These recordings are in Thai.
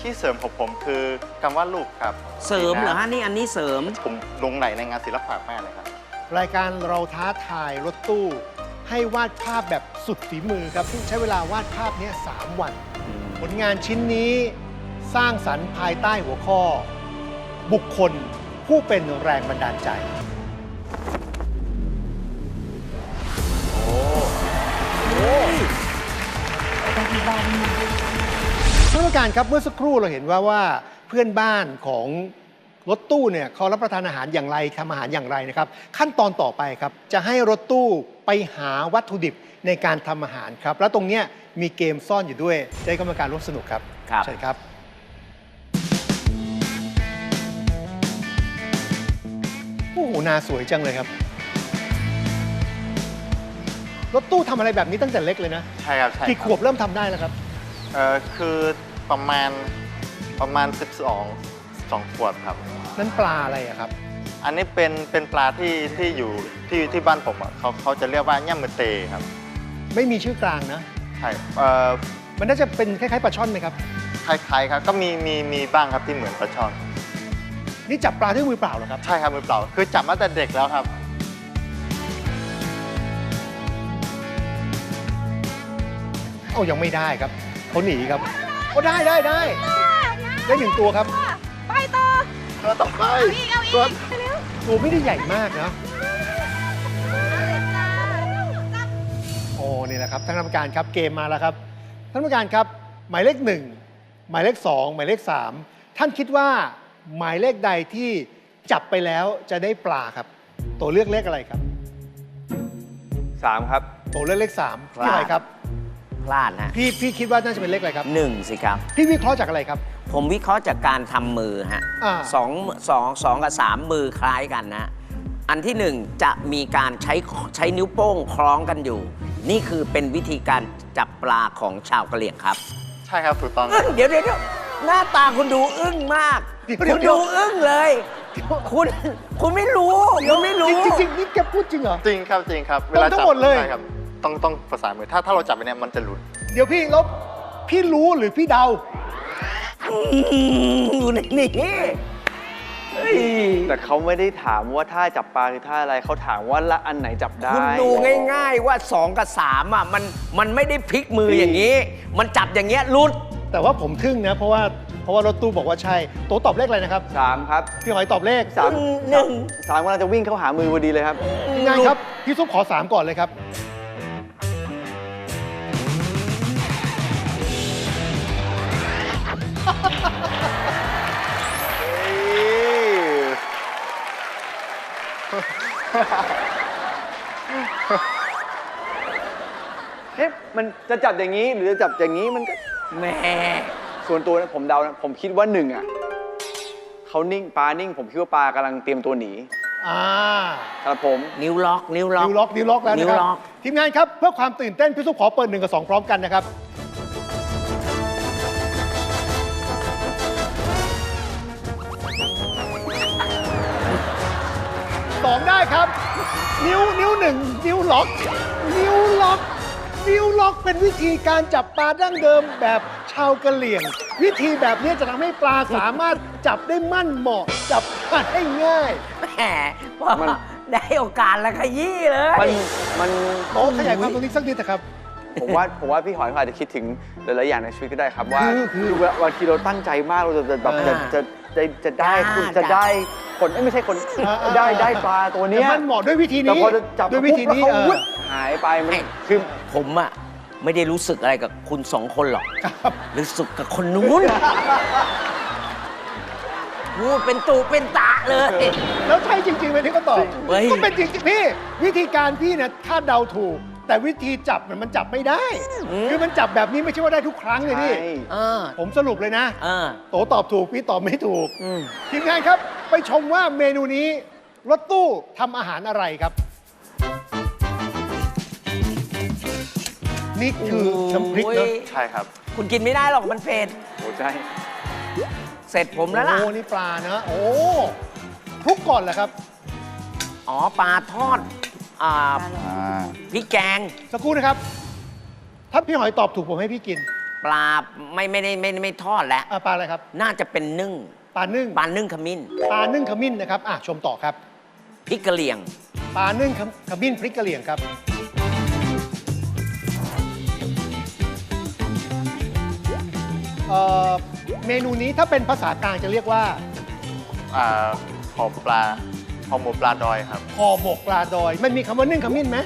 ที่เสริมของผมคือคำว่าลูกครับเสริมเหรอฮะนี่อันนี้เสริม ผมลงไหลในงานศิลปะมากเลยครับ รายการเราท้าทายรถตู้ ให้วาดภาพแบบสุดฝีมือครับ ซึ่งใช้เวลาวาดภาพเนี้ย3วัน ผลงานชิ้นนี้สร้างสรรค์ภายใต้หัวข้อ บุคคลผู้เป็นแรงบันดาลใจท่าน ผู้การครับเมื่อสักครู่เราเห็นว่าว่าเพื่อนบ้านของรถตู้เนี่ยเขารับประทานอาหารอย่างไรทำอาหารอย่างไรนะครับ ขั้นตอนต่อไปครับ จะให้รถตู้ไปหาวัตถุดิบในการทำอาหารครับ แล้วตรงเนี้ยมีเกมซ่อนอยู่ด้วยจะให้กรรมการร่วมสนุกครับครับใช่ครับ โอ้โหนาสวยจังเลยครับ รถตู้ทำอะไรแบบนี้ตั้งแต่เล็กเลยนะใช่ครับใช่กี่ขวบเริ่มทำได้แล้วครับ เออคือ ประมาณประมาณ 12 2ขวบครับ นั่นปลาอะไรอะครับ อันนี้เป็นเป็นปลาที่ที่อยู่ที่ที่บ้านผมอะเขาเขาจะเรียกว่าย่ามือเตครับไม่มีชื่อกลางนะ ใช่เออมันน่าจะเป็นคล้ายๆปลาช่อนไหมครับ คล้ายๆครับก็มีมีมีบ้างครับที่เหมือนปลาช่อนนี่จับปลาด้วยมือเปล่าเหรอครับ ใช่ครับมือเปล่าคือจับมาแต่เด็กแล้วครับ เอายังไม่ได้ครับเขาหนีครับ โอ้ได้ได้ได้ได้หนึ่งตัวครับไปต่อตัวต่อไปเอาอีกเอาอีกตัวเร็วตัวไม่ได้ใหญ่มากนะจับโอ้นี่แหละครับท่านกรรมการครับเกมมาแล้วครับ ท่านกรรมการครับ หมายเลขหนึ่งหมายเลขสองหมายเลขสามท่านคิดว่าหมายเลขใดที่จับไปแล้วจะได้ปลาครับ ตัวเลือกเลขอะไรครับ สามครับ ตัวเลือกเลขสามพลาดพี่หอยครับ พลาดนะพี่พี่คิดว่าน่าจะเป็นเลขอะไรครับหนึ่งสิครับ พี่วิเคราะห์จากอะไรครับ ผมวิเคราะห์จากการทำมือฮะอ่า สองสองสองกับสามมือคล้ายกันนะ อันที่หนึ่งจะมีการใช้ใช้นิ้วโป้งคล้องกันอยู่ นี่คือเป็นวิธีการจับปลาของชาวกะเหรี่ยงครับ ใช่ครับถูกต้องคอึ้รับงเดี๋ยวเดี๋ยวเดี๋ยวหน้าตาคุณดูอึ้งมาก เดี๋ยวคุณเดี๋ยวดูอึ้งเลยคุณคุณไม่รู้ คุณไม่รู้ จริงจริงๆนี่แกพูดจริงเหรอ จริงครับจริงครับต้องทั้งหมดเลย ใช่ครับ ต้องต้องประสานมือถ้าถ้าเราจับไปเนี่ยมันจะหลุด เดี๋ยวพี่ลบพี่รู้หรือพี่เดา อยู่ในนี้เฮ้ยแต่เขาไม่ได้ถามว่าท่าจับปลาคือท่าอะไรเขาถามว่าละอันไหนจับได้ คุณดูง่ายๆว่า 2 กับ3อะมันมันไม่ได้พลิกมืออย่างนี้ มันจับอย่างเงี้ยรุด แต่ว่าผมทึ่งนะ เพราะว่าเพราะว่ารถตู้บอกว่าใช่โตตอบเลขอะไรนะครับสามครับพี่หอยตอบเลขสามหนึ่ง สามกำลังจะวิ่งเข้าหามือพอดีเลยครับทีมงานครับ พี่ซุปขอ3ก่อนเลยครับ มันจะจับอย่างนี้ หรือจะจับอย่างนี้มันก็แหม่ส่วนตัวนะผมเดานะผมคิดว่าหนึ่งอะเขานิ่งปลานิ่ง ผมคิดว่าปลากำลังเตรียมตัวหนีอ่าสำหรับผม นิ้วล็อก นิ้วล็อก นิ้วล็อกนิ้วล็อกแล้วนิ้นะวครับล็อกทีมงานครับ เพื่อความตื่นเต้นพี่ซุปขอเปิดหนึ่งกับสองพร้อมกันนะครับ สองได้ครับ นิ้วนิ้วหนึ่งนิ้วล็อก นิ้วล็อก นิ้วล็อกเป็นวิธีการจับปลาดั้งเดิมแบบชาวกะเหรี่ยง วิธีแบบนี้จะทำให้ปลาสามารถจับได้มั่นเหมาะ จับปลาได้ง่าย แหมพอได้โอกาสแล้วขยี้เลย มันมันโต๊ะขยายความตรงนี้สักนิดนะครับ ผมว่าผมว่าพี่หอยเขาอาจจะคิดถึงหลายๆอย่างในชีวิตก็ได้ครับว่าคือคือเวลาบางทีเราตั้งใจมากเราจะจะแบบจะอ่าจะจะจะได้จ้าคุณจะจ้า ได้คนเอ้ยไม่ใช่คนอ่าอ่า ได้ได้ปลาตัวเนี้แต่ยมันเหมาะด้วยวิธีแต่นี้พอจะจับด้วยวิธีนี้ปุ๊บเอแล้วอเขาวุดหายไปมันไม่คือ ผมอะไม่ได้รู้สึกอะไรกับคุณสองคนหรอกครับรู้สึกกับคนนู้นพูดเป็นตูเป็นตะเลย แล้วใช่จริงๆไหมที่เขาตอบเฮ้ย ก็เป็นจริงๆพี่วิธีการพี่นะคาดเดาถูก แต่วิธีจับมันมันจับไม่ได้ คือมันจับแบบนี้ไม่ใช่ว่าได้ทุกครั้งเลยพี่ใช่เออผมสรุปเลยนะ เออ โตตอบถูก พี่ตอบไม่ถูกอืม ทีมงานครับ ไปชมว่าเมนูนี้รถตู้ทำอาหารอะไรครับ นี่คือน้ำพริกเนอะโอ้ยใช่ครับคุณกินไม่ได้หรอกมันเผ็ดโอ้ใช่เสร็จผมแล้วล่ะ โอ้ นี่ปลาเนอะโอ้คลุกก่อนเหรอครับ อ๋อ ปลาทอดอ่า พริกแกง สักครู่นะครับ ถ้าพี่หอยตอบถูกผมให้พี่กินปลาไม่ไม่ได้ไม่ไม่ไม่ทอดแล้ว อะปลาอะไรครับ น่าจะเป็นนึ่ง ปลานึ่ง ปลานึ่งขมิ้นปลานึ่งขมิ้นนะครับ อะ ชมต่อครับ พริกกะเหรี่ยง ปลานึ่งขมขมิ้นพริกกะเหรี่ยงครับ เอ่อเมนูนี้ถ้าเป็นภาษากลางจะเรียกว่าอ่าห่อปลาห่อหมูปลาดอยครับ ห่อหมกปลาดอย มันมีคำว่านึ่งขมิ้นไหม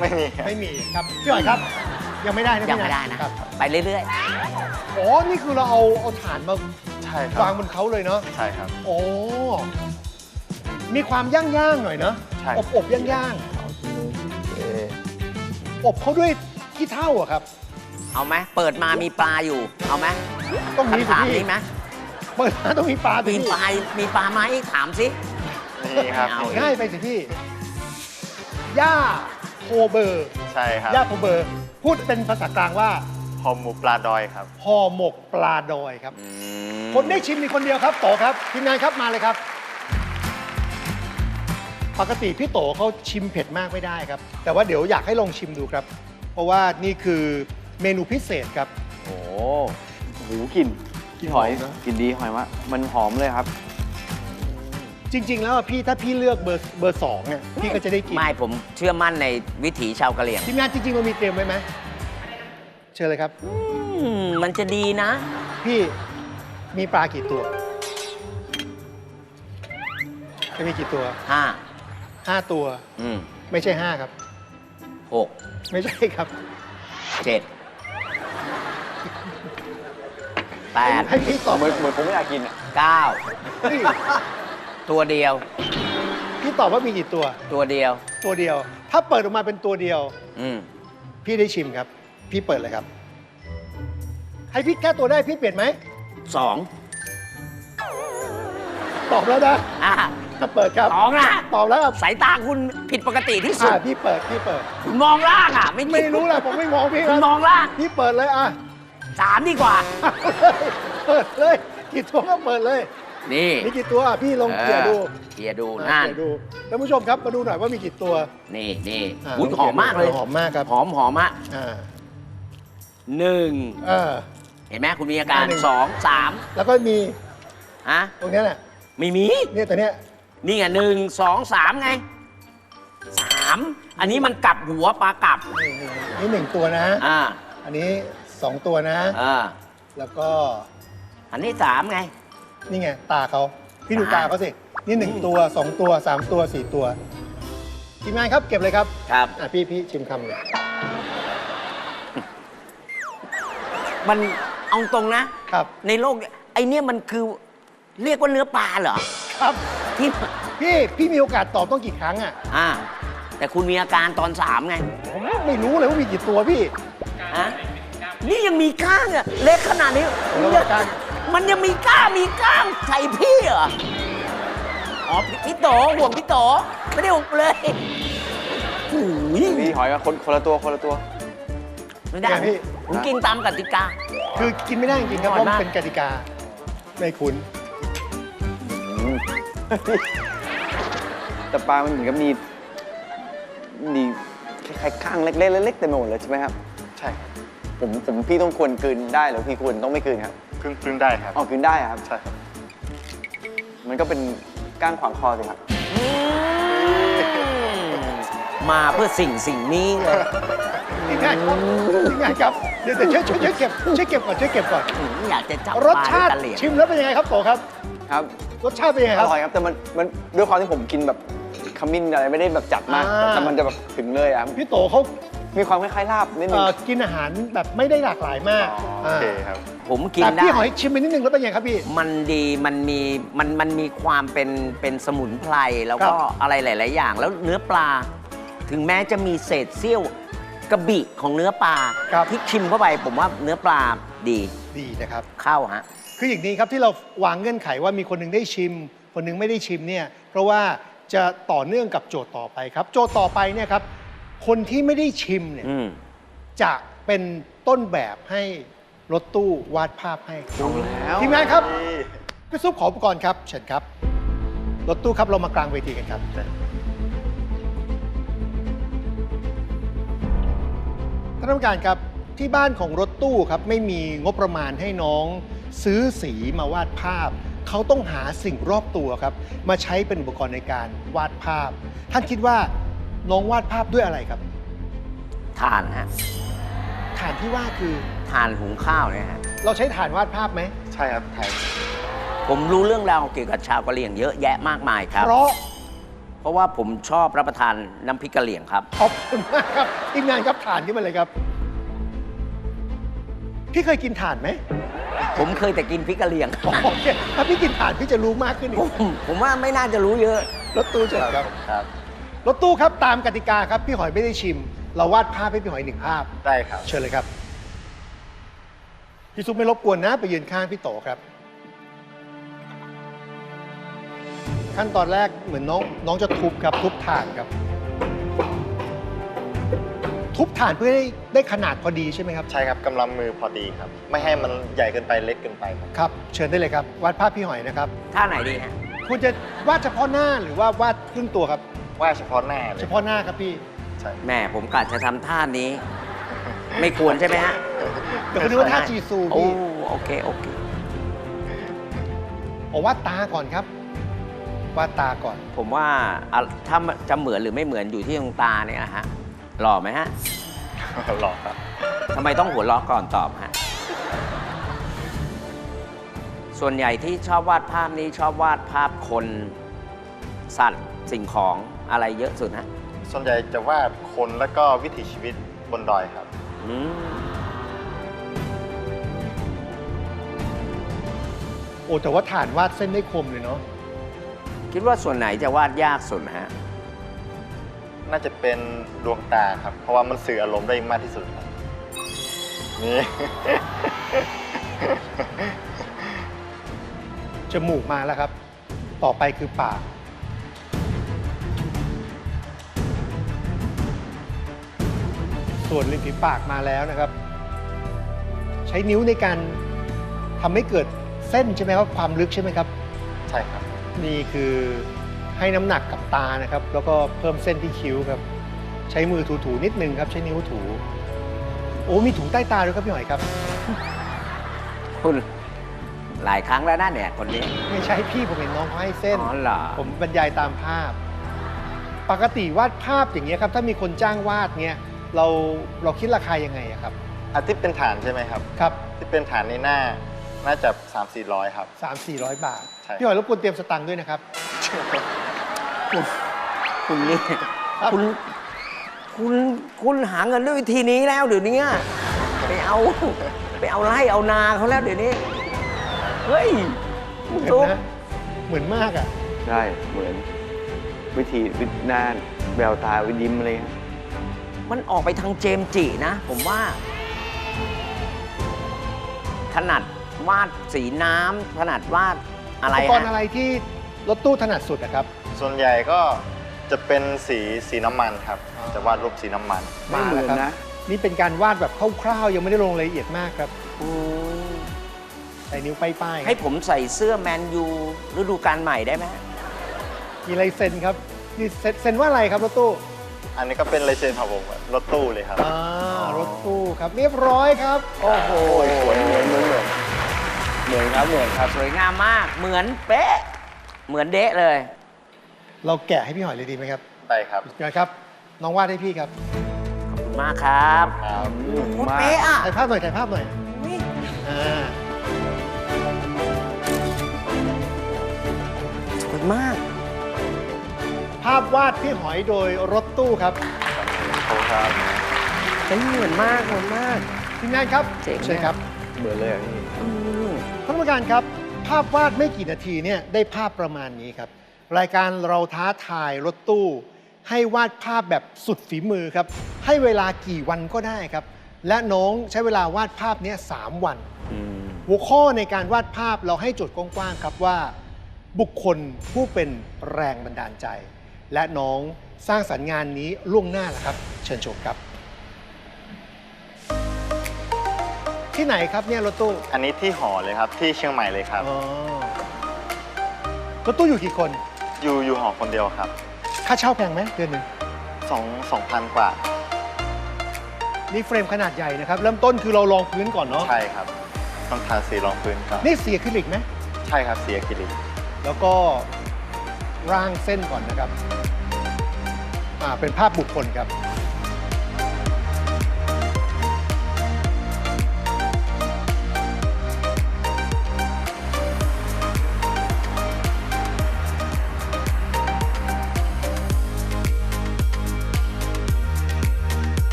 ไม่มีครับไม่มีครับพี่หอยครับ ยังไม่ได้นะยังพี่ไม่ได้นะ ครับไปเรื่อยอ๋อนี่คือเราเอาเอาถ่านมาใช่ครับวางบนเขาเลยเนาะใช่ครับ โอ้มีความย่างๆหน่อยเนาะใช่ อบอบๆย่างๆอบเขาด้วยขี้เถ้าอะครับๆ เอาไหมเปิดมามีปลาอยู่ เอาไหมต้องมีคำสิถามพี่นี้ไหมเปิดมาต้องมีปลาสิมีพี่ปลา มีปลาไหมถามสิ นี่ครับ เอา ง่ายไปสิพี่ย่าโคเบอร์ใช่ครับย่าโคเบอร์ พูดเป็นภาษากลางว่าห่อหมูปลาดอยครับ ห่อหมกปลาดอยครับอืมคนได้ชิมมีคนเดียวครับโตครับทีมงานครับมาเลยครับ ปกติพี่โตเขาชิมเผ็ดมากไม่ได้ครับ แต่ว่าเดี๋ยวอยากให้ลองชิมดูครับ เพราะว่านี่คือ เมนูพิเศษครับ โอ้โหกลิ่นกลิ่นหอยหอมนะ กลิ่นดีหอยมากมันหอมเลยครับ จริง ๆ แล้วอะพี่ถ้าพี่เลือกเบอร์เบอร์สองเนี่ยพี่ก็จะได้กิน ไม่ผมเชื่อมั่นในวิถีชาวกะเหรี่ยงทีมงานจริงๆมันมีเตรียมไว้ไหมเชิญเลยครับ อืมมันจะดีนะ พี่มีปลากี่ตัวจะมีกี่ตัวห้าห้าตัว อืมไม่ใช่ห้าครับ หกไม่ใช่ครับ เจ็ด แปดให้พี่ตอบเหมือนเหมือนผมไม่อยากกินอะเก้าพี่ตัวเดียว พี่ตอบว่ามีกี่ตัว ตัวเดียว ตัวเดียว ถ้าเปิดออกมาเป็นตัวเดียว อืมพี่ได้ชิมครับ พี่เปิดเลยครับให้พี่แก้ตัวได้พี่เปลี่ยนไหมสองตอบแล้วนะอะถ้าเปิดครับสองนะตอบแล้วครับสายตาคุณผิดปกติที่สุอ่าดพี่เปิดพี่เปิด คุณมองล่างอะ ไม่ไม่รู้แหละผมไม่มองพี่คคุรัณบมองล่าง พี่เปิดเลยอะ สามดีกว่า เปิดเลย กี่ตัวก็เปิดเลยนี่มีกี่ตัวอะพี่ลองเกลี่ยดูเกียร์ดูอะนั่นเกลี่ยดูท่านผู้ชมครับมาดูหน่อยว่ามีกี่ตัว นี่นี่อะอุ้ยลงหอมมากเลยหอมมากครับ หอมหอมมากอ่าหนึ่งเออ เห็นไหมคุณมีอาการหนึ่ง สองสามแล้วก็มีฮะตรงเนี้ยแหละไม่มี เนี่ยตัวเนี้ยนี่ไงหนึ่งสองสามไงสามอันนี้มันกลับหัวปลากลับนี่นี่นี่หนึ่งตัวนะ อ่าอันนี้ สองตัวนะ อ่าแล้วก็อันนี้สามไง นี่ไงตาเขาพี่ดูตาตาเขาสิ นี่หนึ่งตัวสองตัวสามตัวสี่ตัวทีมงานครับเก็บเลยครับ ครับ อะพี่พี่ชิมคำเลยมันเอาตรงนะ ครับ ในโลกเนี่ยไอเนี่ยมันคือเรียกว่าเนื้อปลาเหรอครับ ที่พี่พี่มีโอกาสตอบต้องกี่ครั้งอะ อ่าแต่คุณมีอาการตอนสามไงผมไม่รู้เลยว่ามีกี่ตัวพี่ ฮะ นี่ยังมีก้างอะเล็กขนาดนี้ผมระวังก้างมันยังมีก้างมีก้างใส่พี่เหรออ๋อพี่พี่โตห่วงพี่โตไม่ได้ห่วงเลยโอ้ยพี่หอยกับคนคนละตัวคนละตัว ไม่ได้ไงพี่ ผมกินตามกติกา คือกินไม่ได้จริงๆครับอเพร่อยราะมากมันเป็นกติกาไม่คุ้นแต่ปลามันเหมือนกับมีมีคล้ายๆข้างเล็กๆเล็กๆเต็มไปหมดเลยใช่ไหมครับใช่ครับ ผมผมพี่ต้องควรกลืนได้หรือพี่ควรต้องไม่กลืนครับครึ่งครึ่งได้ครับอ๋อกลืนได้อะครับ ใช่ครับ มันก็เป็นก้างขวางคอสิครับอืมมาเพื่อสิ่งสิ่งนี้เลยทีมงานครับทีมงานครับ เดี๋ยวเดี๋ยวช่วยช่วยช่วยเก็บช่วยเก็บก่อนช่วยเก็บก่อนอืมอยากจะจับรปสลาชาติตะเหลียงชิมแล้วเป็นยังไงครับโตครับ ครับรสชาติเป็นยังไงอครับ ร่อยครับแต่มันมันด้วยความที่ผมกินแบบขมิ้นอะไรไม่ได้แบบจัดมาก อ่า แต่มันจะแบบถึงเลยอะครับพี่โตเขา มีความคล้ายๆลาบนิดนึเอ่งอกินอาหารแบบไม่ได้หลากหลายมากโอเคครับ ผมกินแต่ได้ พี่หอยชิมไปนิดนึงแล้วเป็นยังไงครับพี่ มันดี มันมี มัน มันมีความเป็น เป็นสมุนไพร แล้วก็ครับ อะไรหลาย ๆ อย่าง แล้วเนื้อปลา ถึงแม้จะมีเศษเสี้ยวกระบี่ของเนื้อปลาครับที่ชิมเข้าไป ผมว่าเนื้อปลาดีดีนะครับ เข้าฮะ คืออย่างนี้ครับที่เราวางเงื่อนไขว่ามีคนหนึ่งได้ชิม คนหนึ่งไม่ได้ชิมเนี่ยเพราะว่าจะต่อเนื่องกับโจทย์ต่อไปครับ โจทย์ต่อไปเนี่ยครับ คนที่ไม่ได้ชิมเนี่ยอืมจะเป็นต้นแบบให้รถตู้วาดภาพให้เอาแล้วทีมงานครับพี่ซุปขออุปกรณ์ครับเชิญครับ รถตู้ครับเรามากลางเวทีกันครับ ท่านผู้การครับที่บ้านของรถตู้ครับไม่มีงบประมาณให้น้อง ซื้อสีมาวาดภาพ เขาต้องหาสิ่งรอบตัวครับ มาใช้เป็นอุปกรณ์ในการวาดภาพ ท่านคิดว่า น้องวาดภาพด้วยอะไรครับทานฮะฐานที่ว่าคือทานหุงข้าวเนี่ยฮะ เราใช้ฐานวาดภาพไหม ใช่ครับไทยผมรู้เรื่องราวเกี่ยวกับชาวกะเหรี่ยงเยอะแยะมากมายครับ เพราะเพราะว่าผมชอบรับประทานน้ำพริกกะเหรี่ยงครับ ขอบคุณมากครับทีมงานครับฐานขึ้นมาเลยครับ พี่เคยกินฐานไหมผมเคยแต่กินพริกกะเหรี่ยง โอเคถ้าพี่กินฐานพี่จะรู้มากขึ้นอีผกมผมว่าไม่น่าจะรู้เยอะรถตู้เชิญครับ ครับ รถตู้ครับตามกติกาครับพี่หอยไม่ได้ชิม เราวาดภาพให้พี่หอยหนึ่งภาพ ได้ครับ เชิญเลยครับพี่ซุปไม่รบกวนนะ ไปยืนข้างพี่โตครับ ขั้นตอนแรกเหมือนน้องน้องจะทุบครับ ทุบฐานครับ ทุบฐานเพื่อให้ได้ขนาดพอดีใช่ไหมครับ ใช่ครับกำลังมือพอดีครับ ไม่ให้มันใหญ่เกินไปเล็กเกินไปครับครับ เชิญได้เลยครับวาดภาพพี่หอยนะครับ ท่าไหนดีฮะคุณจะวาดเฉพาะหน้าหรือว่าวาดครึ่งตัวครับ ว่าเฉพาะหน้าเลยเฉพาะหน้าครับพี่ใช่แม่ผมกะจะทำท่านี้ ไม่ควรใช่ไหมฮะเดี๋ยวคุณดูว่าท่าจีซูโอ้พี่โอเคโอเค ผมวาดตาก่อนครับวาดตาก่อน ผมว่าอะถ้าจะเหมือนหรือไม่เหมือนอยู่ที่ดวงตาเนี่ยนะฮะหล่อไหมฮะหล่อครับทำไมต้องหัวเราะก่อนตอบฮะส่วนใหญ่ที่ชอบวาดภาพนี้ชอบวาดภาพคน สัตว์สิ่งของ อะไรเยอะสุดฮะส่วนใหญ่จะวาดคนแล้วก็วิถีชีวิตบนดอยครับ อืมโอ้แต่ว่าฐานวาดเส้นได้คมเลยเนาะคิดว่าส่วนไหนจะวาดยากสุดฮะน่าจะเป็นดวงตาครับ เพราะว่ามันสื่ออารมณ์ได้มากที่สุดครับนี่ จมูกมาแล้วครับ ต่อไปคือปาก ส่วนริมฝีปากมาแล้วนะครับ ใช้นิ้วในการทำให้เกิดเส้นใช่ไหมครับความลึกใช่ไหมครับ ใช่ครับ นี่คือให้น้ำหนักกับตานะครับ แล้วก็เพิ่มเส้นที่คิ้วครับ ใช้มือถูๆนิดนึงครับ ใช้นิ้วถู โอ้มีถุงใต้ตาด้วยครับพี่หอยครับ คุณหลายครั้งแล้วนะเนี่ยคนนี้ ไม่ใช่พี่ผมเห็นน้องเขาให้เส้น อ๋อเหรอ ผมบรรยายตามภาพ ปกติวาดภาพอย่างเงี้ยครับ ถ้ามีคนจ้างวาดเนี้ย เราเราคิดราคายังไงอะครับอาที่เป็นฐานใช่ไหมครับ ครับที่เป็นฐานในหน้าน่าจะ 3 4 0 0 ครับ 3 4 0 0 บาท ใช่ พี่หอยรบกวนเตรียมสตังค์ด้วยนะครับ คุณนี่ครับคุณคุณคุณหาเงินด้วยวิธีนี้แล้วเดี๋ยวนี้ไปเอาไปเอาไร่เอานาเขาแล้วเดี๋ยวนี้ เฮ้ยคุณเห็นตุ๊กนะ เหมือนมากอะ ใช่ เหมือน วิธีวิธีหน้าแววตาวิยิ้มอะไรเงี้ย มันออกไปทางเจมส์จินะ ผมว่า ถนัดวาดสีน้ำถนัดวาดอะไรอุปกรณ์ฮะอะไรที่รถตู้ถนัดสุดนะครับ ส่วนใหญ่ก็จะเป็นสีสีน้ำมันครับอ๋อจะวาดรูปสีน้ำมัน ไม่เหมือนแล้วคนะรับนี่เป็นการวาดแบบคร่าวๆยังไม่ได้ลงรายละเอียดมากครับอืมใส่นิ้วป้ายๆคให้รับผมใส่เสื้อแมนยูฤดูกาลใหม่ได้ไหมมีลายเซ็นครับนี่เซ็นเซ็นว่าอะไรครับรถตู้ อันนี้ก็เป็นลายเซ็นของผมรถตู้เลยครับ อ่ารถตู้ครับเรียบร้อยครับ โอ้โหสวยเหมือนเหมือนเหมือนเหมือนครับเหมือนครับ สวยงามมาก เหมือนเป๊ะ เหมือนเดะเลย เราแกะให้พี่หอยเลยดีไหมครับได้ครับเดี๋ยวครับ น้องวาดให้พี่ครับขอบคุณมากครับครับโอ้โหเป๊ะอะถ่ายภาพหน่อยถ่ายภาพหน่อยอุ๊ยอ่าสวยมาก ภาพวาดพี่หอยโดยรถตู้ครับขอบคุณครับเป็นเหมือนมากเหมือนมากทีมงานครับเจ๋ง เชิญครับเหมือนเลยอะพี่อืมท่านผู้การครับ ภาพวาดไม่กี่นาทีเนี่ยได้ภาพประมาณนี้ครับ รายการเราท้าทายรถตู้ ให้วาดภาพแบบสุดฝีมือครับ ให้เวลากี่วันก็ได้ครับ และน้องใช้เวลาวาดภาพเนี้ยสามวัน อืมหัวข้อในการวาดภาพเราให้โจทย์กว้างๆครับว่า บุคคลผู้เป็นแรงบันดาลใจ และน้องสร้างสรรค์งานนี้ล่วงหน้าแล้วครับ เชิญชมครับ ที่ไหนครับเนี่ยรถตู้อันนี้ที่หอเลยครับที่เชียงใหม่เลยครับ อ๋อรถตู้อยู่กี่คน อยู่อยู่หอคนเดียวครับค่าเช่าแพงไหมเดือนหนึ่งสองสองพันกว่านี่เฟรมขนาดใหญ่นะครับ เริ่มต้นคือเราลองพื้นก่อนเนาะใช่ครับต้องทาสีรองพื้นก่อนนี่สีอะคริลิกไหมใช่ครับสีอะคริลิกแล้วก็ ร่างเส้นก่อนนะครับอ่าเป็นภาพบุคคลครับ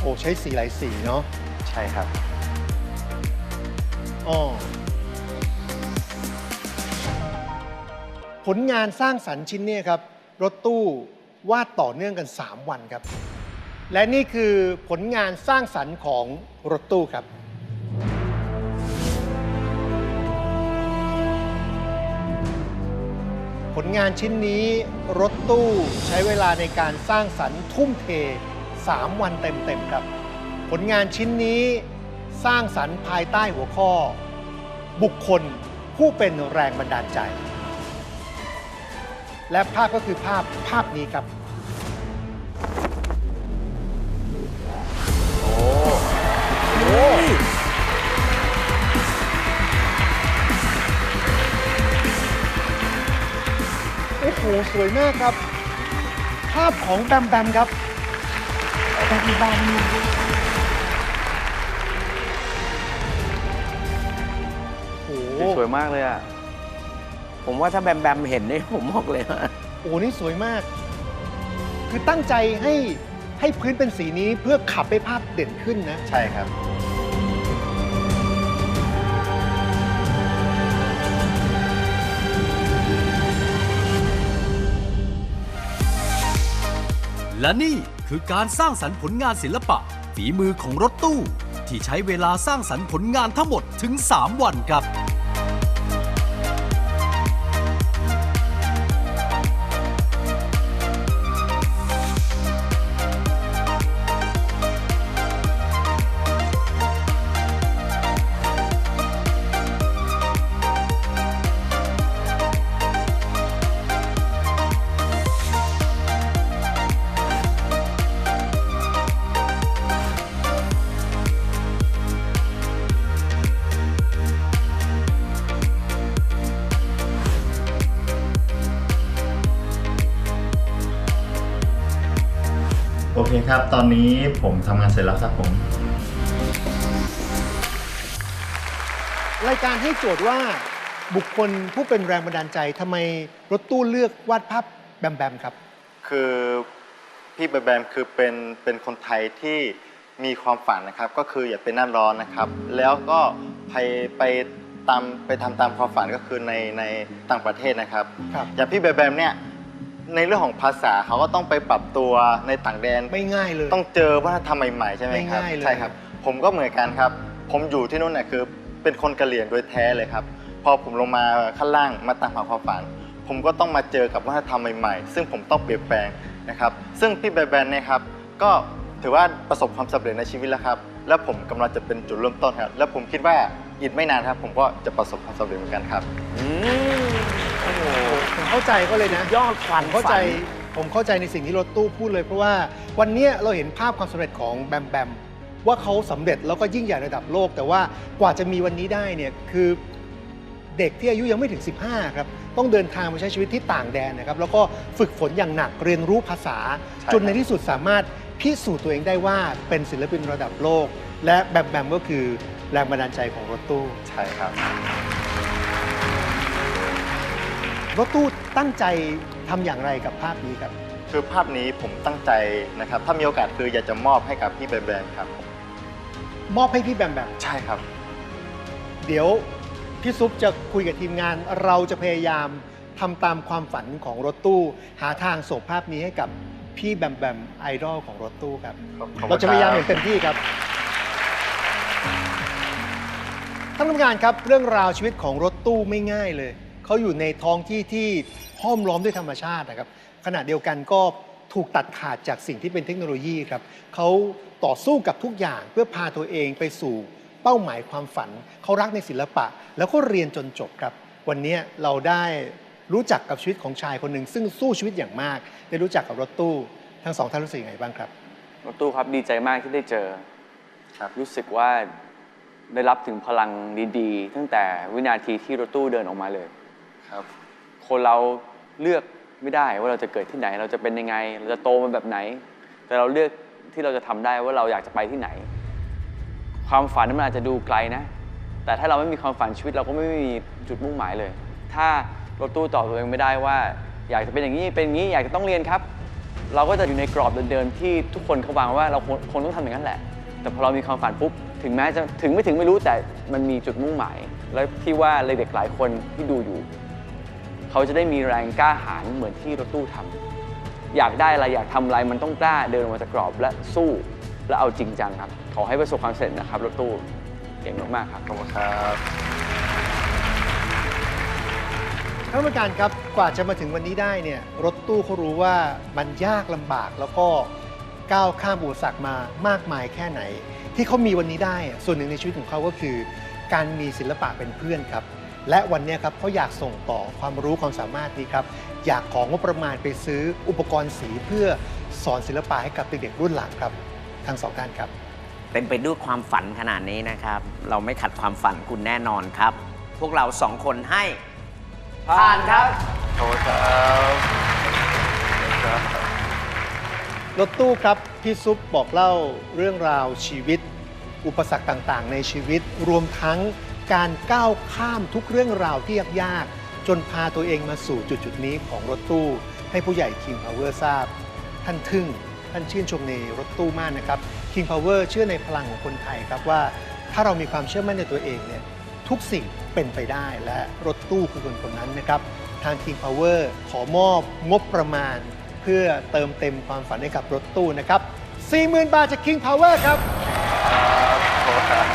โอ้ ใช้สีหลายสีเนาะ ใช่ครับ อ๋อผลงานสร้างสรรค์ชิ้นนี้ครับ รถตู้วาดต่อเนื่องกัน 3 วันครับ และนี่คือผลงานสร้างสรรค์ของรถตู้ครับ ผลงานชิ้นนี้รถตู้ใช้เวลาในการสร้างสรรค์ทุ่มเท 3 วันเต็มๆครับ ผลงานชิ้นนี้ สร้างสรรค์ภายใต้หัวข้อ บุคคลผู้เป็นแรงบันดาลใจ และภาพก็คือภาพภาพนี้ครับ โอ้โห สวยมากครับ ภาพของแบมแบมครับแบมแบม สวยมากเลยอะ ผมว่าถ้าแบมแบมเห็นนี่ผมบอกเลยว่าโอ้โหนี่สวยมาก คือตั้งใจให้ให้พื้นเป็นสีนี้เพื่อขับให้ภาพเด่นขึ้นนะ ใช่ครับ และนี่คือการสร้างสรรค์ผลงานศิลปะ ฝีมือของรถตู้ ที่ใช้เวลาสร้างสรรค์ผลงานทั้งหมดถึง 3 วันครับ ตอนนี้ผมทำงานเสร็จแล้วครับผม รายการให้โจทย์ว่าบุคคลผู้เป็นแรงบันดาลใจทำไมรถตู้เลือกวาดภาพแบมแบมครับ คือพี่แบมแบมคือเป็นเป็นคนไทยที่มีความฝันนะครับ ก็คืออยากเป็นนักร้องนะครับ แล้วก็ไปไปตามไปทำตามความฝันก็คือในในต่างประเทศนะครับ ครับ อย่างพี่แบมแบมเนี่ย ในเรื่องของภาษาเขาก็ต้องไปปรับตัวในต่างแดน ไม่ง่ายเลย ต้องเจอวัฒนธรรมใหม่ๆใช่ไหมครับไม่ง่ายเลย ใช่ครับ ผมก็เหมือนกันครับ ผมอยู่ที่นู่นเนี่ยคือเป็นคนกะเหรี่ยงโดยแท้เลยครับ พอผมลงมาข้างล่างมาตามหาความฝัน ผมก็ต้องมาเจอกับวัฒนธรรมใหม่ๆ ซึ่งผมต้องเปลี่ยนแปลงนะครับ ซึ่งพี่แบรนด์เนี่ยครับ ก็ถือว่าประสบความสำเร็จในชีวิตแล้วครับ แล้วผมกำลังจะเป็นจุดเริ่มต้นครับ แล้วผมคิดว่าอีกไม่นานครับ ผมก็จะประสบความสำเร็จเหมือนกันครับอืมโอ้โหผม เข้าใจเขาเลยนะยอดควันผมเข้าใจฝันผมเข้าใจในสิ่งที่รถตู้พูดเลยเพราะว่าวันเนี้ยเราเห็นภาพความสำเร็จของแบมแบมว่าเขาสำเร็จแล้วก็ยิ่งใหญ่ระดับโลก แต่ว่ากว่าจะมีวันนี้ได้เนี่ยคือเด็กที่อายุยังไม่ถึง 15 ครับ ต้องเดินทางไปใช้ชีวิตที่ต่างแดนนะครับ แล้วก็ฝึกฝนอย่างหนักเรียนรู้ภาษาใช่จนในที่สุดสามารถพิสูจน์ตัวเองได้ว่าเป็นศิลปินระดับโลก และแบมแบมก็คือแรงบันดาลใจของรถตู้ ใช่ครับ รถตู้ตั้งใจทำอย่างไรกับภาพนี้ครับ คือภาพนี้ผมตั้งใจนะครับ ถ้ามีโอกาสคืออยากจะมอบให้กับพี่แบรนด์ครับผมมอบให้พี่แบมแบมใช่ครับ เดี๋ยวพี่ซุปจะคุยกับทีมงาน เราจะพยายามทำตามความฝันของรถตู้ หาทางส่งภาพนี้ให้กับพี่แบมแบมไอดอลของรถตู้ครับ ขอบคุณเราจะพยายามอย่างครับเต็มที่ครับ ท่านผู้การครับเรื่องราวชีวิตของรถตู้ไม่ง่ายเลย เขาอยู่ในท้องที่ที่ห้อมล้อมด้วยธรรมชาตินะครับ ขณะเดียวกันก็ถูกตัดขาดจากสิ่งที่เป็นเทคโนโลยีครับเขาต่อสู้กับทุกอย่างเพื่อพาตัวเองไปสู่เป้าหมายความฝัน เขารักในศิลปะ แล้วก็เรียนจนจบครับ วันนี้เราได้รู้จักกับชีวิตของชายคนหนึ่งซึ่งสู้ชีวิตอย่างมาก ได้รู้จักกับรถตู้ทั้งสองท่านรู้สึกยังไงบ้างครับ รถตู้ครับดีใจมากที่ได้เจอครับรู้สึกว่าได้รับถึงพลังดีๆ ตั้งแต่วินาทีที่รถตู้เดินออกมาเลย ครับคนเราเลือกไม่ได้ว่าเราจะเกิดที่ไหน เราจะเป็นยังไง เราจะโตมาแบบไหน แต่เราเลือกที่เราจะทำได้ว่าเราอยากจะไปที่ไหน ความฝันนั้นมันอาจจะดูไกลนะ แต่ถ้าเราไม่มีความฝันชีวิตเราก็ไม่มีจุดมุ่งหมายเลย ถ้ารถตู้ตอบตัวเองไม่ได้ว่า อยากจะเป็นอย่างนี้เป็นอย่างนี้อยากจะต้องเรียนครับ เราก็จะอยู่ในกรอบเดิมๆที่ทุกคนเขาวางว่าเราคงคงต้องทำอย่างนั้นแหละ แต่พอเรามีความฝันปุ๊บถึงแม้จะถึงไม่ถึงไม่รู้แต่มันมีจุดมุ่งหมาย แล้วพี่ว่าเด็กๆหลายคนที่ดูอยู่ เขาจะได้มีแรงกล้าหาญเหมือนที่รถตู้ทำอยากได้อะไรอยากทำอะไรมันต้องกล้าเดินออกมาจากกรอบและสู้และเอาจริงจังครับ ขอให้ประสบความสำเร็จนะครับรถตู้เก่งมากๆครับขอบคุณครับท่านผู้การครับกว่าจะมาถึงวันนี้ได้เนี่ยรถตู้เขารู้ว่ามันยากลำบากแล้วก็ก้าวข้ามอุปสรรคมามากมายแค่ไหน ที่เขามีวันนี้ได้อะส่วนหนึ่งในชีวิตของเขาก็คือ การมีศิลปะเป็นเพื่อนครับ และวันเนี้ยครับเขาอยากส่งต่อความรู้ความสามารถนี้ครับอยากของงบประมาณไปซื้ออุปกรณ์สีเพื่อสอนศิลปะให้กับเด็กๆรุ่นหลังครับทั้งสองท่านครับ เป็นไปด้วยความฝันขนาดนี้นะครับ เราไม่ขัดความฝันคุณแน่นอนครับ พวกเราสองคนให้ ผ่านครับขอบคุณครับครับรถตู้ครับพี่ซุปบอกเล่าเรื่องราวชีวิต อุปสรรคต่างๆ ในชีวิตรวมทั้ง การก้าวข้ามทุกเรื่องราวที่ยากๆจนพาตัวเองมาสู่จุดๆนี้ของรถตู้ ให้ผู้ใหญ่ King Power ทราบ ท่านทึ่ง ท่านชื่นชมในรถตู้มากนะครับ King Power เชื่อในพลังของคนไทยครับว่า ถ้าเรามีความเชื่อมั่นในตัวเองเนี่ยทุกสิ่งเป็นไปได้และรถตู้คือคนคนนั้นนะครับ ทาง King Power ขอมอบงบประมาณ เพื่อเติมเต็มความฝันให้กับรถตู้นะครับ40,000 บาทจาก King Power ครับ ขอบคุณครับ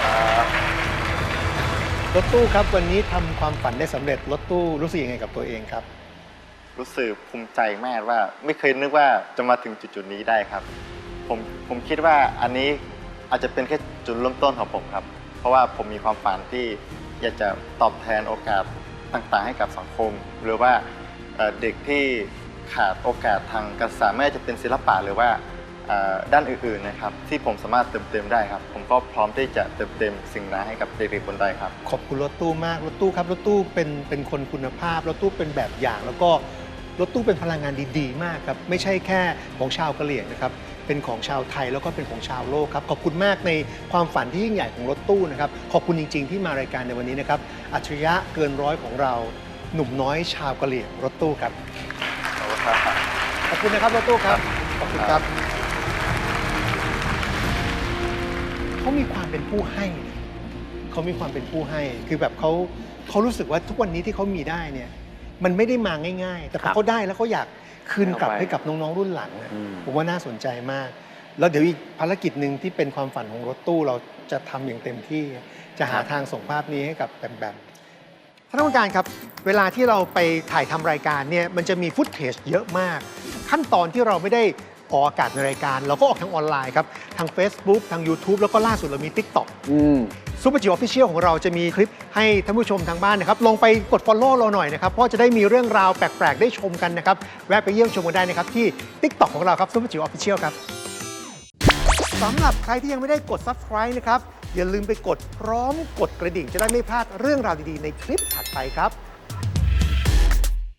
รถตู้ครับวันนี้ทำความฝันได้สำเร็จรถตู้รู้สึกยังไงกับตัวเองครับ รู้สึกภูมิใจมากว่าไม่เคยนึกว่าจะมาถึงจุดๆนี้ได้ครับ ผมผมคิดว่าอันนี้อาจจะเป็นแค่จุดเริ่มต้นของผมครับ เพราะว่าผมมีความฝันที่อยากจะตอบแทนโอกาสต่างๆ ให้กับสังคม หรือว่าเอ่อเด็กที่ขาดโอกาสทางการศึกษาไม่ว่าจะเป็นศิลปะหรือว่า ด้านอื่นๆนะครับที่ผมสามารถเติมเต็มได้ครับ ผมก็พร้อมที่จะเติมเต็มสิ่งนั้นให้กับเด็กๆคนใดครับ ขอบคุณรถตู้มากรถตู้ครับรถตู้เป็นเป็นคนคุณภาพรถตู้เป็นแบบอย่าง แล้วก็รถตู้เป็นพลังงานดีๆ มากครับไม่ใช่แค่ของชาวกะเหรี่ยงนะครับเป็นของชาวไทยแล้วก็เป็นของชาวโลกครับขอบคุณมากในความฝันที่ยิ่งใหญ่ของรถตู้นะครับขอบคุณจริง ๆ ที่มารายการในวันนี้นะครับอัจฉริยะเกินร้อยของเราหนุ่มน้อยชาวกะเหรี่ยงรถตู้ครับขอบคุณครับขอบคุณนะครับรถตู้ครับขอบคุณครับ เขามีความเป็นผู้ให้นะเขามีความเป็นผู้ให้ คือแบบเขาเขารู้สึกว่าทุกวันนี้ที่เขามีได้เนี่ย มันไม่ได้มาง่าย ๆ แต่พครัอบเขาได้แล้วเขาอยากคืนกลับเอาไปให้กับน้องๆรุ่นหลังนะอืม ผมว่าน่าสนใจมาก แล้วเดี๋ยวอีกภารกิจหนึ่งที่เป็นความฝันของรถตู้เราจะทำอย่างเต็มที่ จะหาทางส่งภาพนี้ให้กับแบมแบม ท่านผู้การครับ เวลาที่เราไปถ่ายทำรายการเนี่ยมันจะมีฟุตเทจเยอะมาก ขั้นตอนที่เราไม่ได้ ออกอากาศในรายการ เราก็ออกทางออนไลน์ครับทาง Facebook ทาง YouTube แล้วก็ล่าสุดเรามี TikTok อืม ซูเปอร์จิ๋วออฟฟิเชียลของเราจะมีคลิปให้ท่านผู้ชมทางบ้านนะครับ ลองไปกด Follow เราหน่อยนะครับ เพราะจะได้มีเรื่องราวแปลก ๆ ได้ชมกันนะครับ แวะไปเยี่ยมชมกันได้นะครับ ที่ TikTok ของเราครับซูเปอร์จิ๋วออฟฟิเชียลครับสำหรับใครที่ยังไม่ได้กด Subscribe นะครับ อย่าลืมไปกดพร้อมกดกระดิ่ง จะได้ไม่พลาดเรื่องราวดีๆ ในคลิปถัดไปครับ